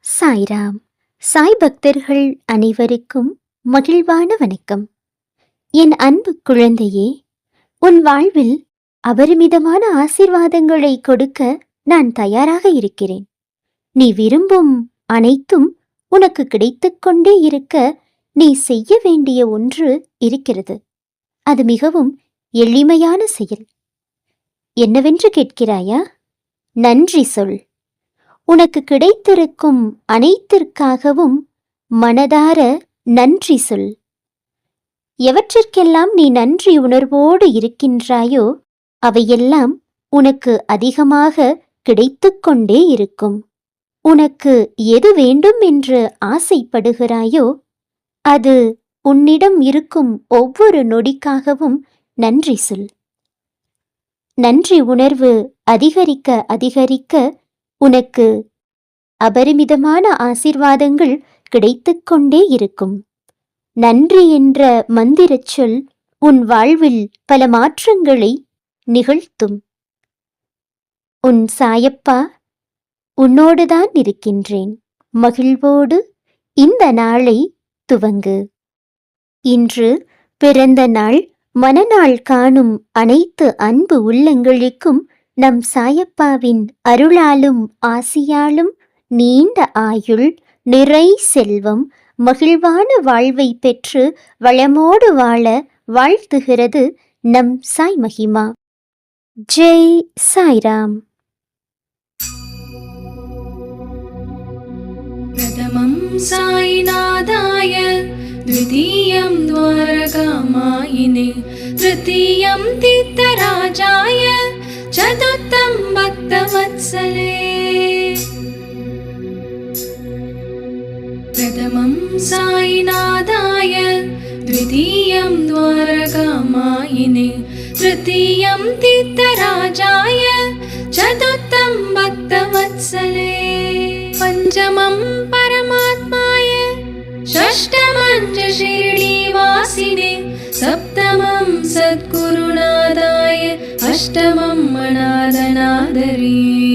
சாய்ராம். சாய் பக்தர்கள் அனைவருக்கும் மகிழ்வான வணக்கம். என் அன்பு குழந்தையே உன் வாழ்வில் அபரிமிதமான ஆசீர்வாதங்களை கொடுக்க நான் தயாராக இருக்கிறேன். நீ விரும்பும் அனைத்தும் உனக்கு கிடைத்துக் கொண்டே இருக்க நீ செய்ய வேண்டிய ஒன்று இருக்கிறது. அது மிகவும் எளிமையான செயல். என்னவென்று கேட்கிறாயா? நன்றி சொல். உனக்கு கிடைத்திருக்கும் அனைத்திற்காகவும் மனதார நன்றி சொல். எவற்றிற்கெல்லாம் நீ நன்றி உணர்வோடு இருக்கின்றாயோ அவையெல்லாம் உனக்கு அதிகமாக கிடைத்துக்கொண்டே இருக்கும். உனக்கு எது வேண்டும் என்று ஆசைப்படுகிறாயோ அது உன்னிடம் இருக்கும் ஒவ்வொரு நொடிக்காகவும் நன்றி சொல். நன்றி உணர்வு அதிகரிக்க அதிகரிக்க உனக்கு அபரிமிதமான ஆசீர்வாதங்கள் கிடைத்துக் கொண்டே இருக்கும். நன்றி என்ற மந்திரச் சொல் உன் வாழ்வில் பல மாற்றங்களை நிகழ்த்தும். உன் சாயப்பா உன்னோடுதான் இருக்கின்றேன். மகிழ்வோடு இந்த நாளை துவங்கு. இன்று பிறந்த நாள் மனநாள் காணும் அனைத்து அன்பு உள்ளங்களுக்கும் நம் சாயப்பாவின் அருளாலும் ஆசியாலும் நீண்ட ஆயுள் நிறை செல்வம் மகிழ்வான வாழ்வை பெற்று வளமோடு வாழ வாழ்த்துகிறது நம் சாய் மகிமா ஜெய் சாய்ராம் प्रथमं साईनाथाय द्वितीयं द्वारकामायिने तृतीयं तीर्थराजाय चतुर्थं भक्तवत्सले प्रथमं साईनाथाय द्वितीयं द्वारकामायिने तृतीयं तीर्थराजाय चतुर्थं भक्तवत्सले पञ्चमं परमात्माय शिर्डीवासिने सप्तमं सद्गुरुनाथाय अष्टमं मनादनादरी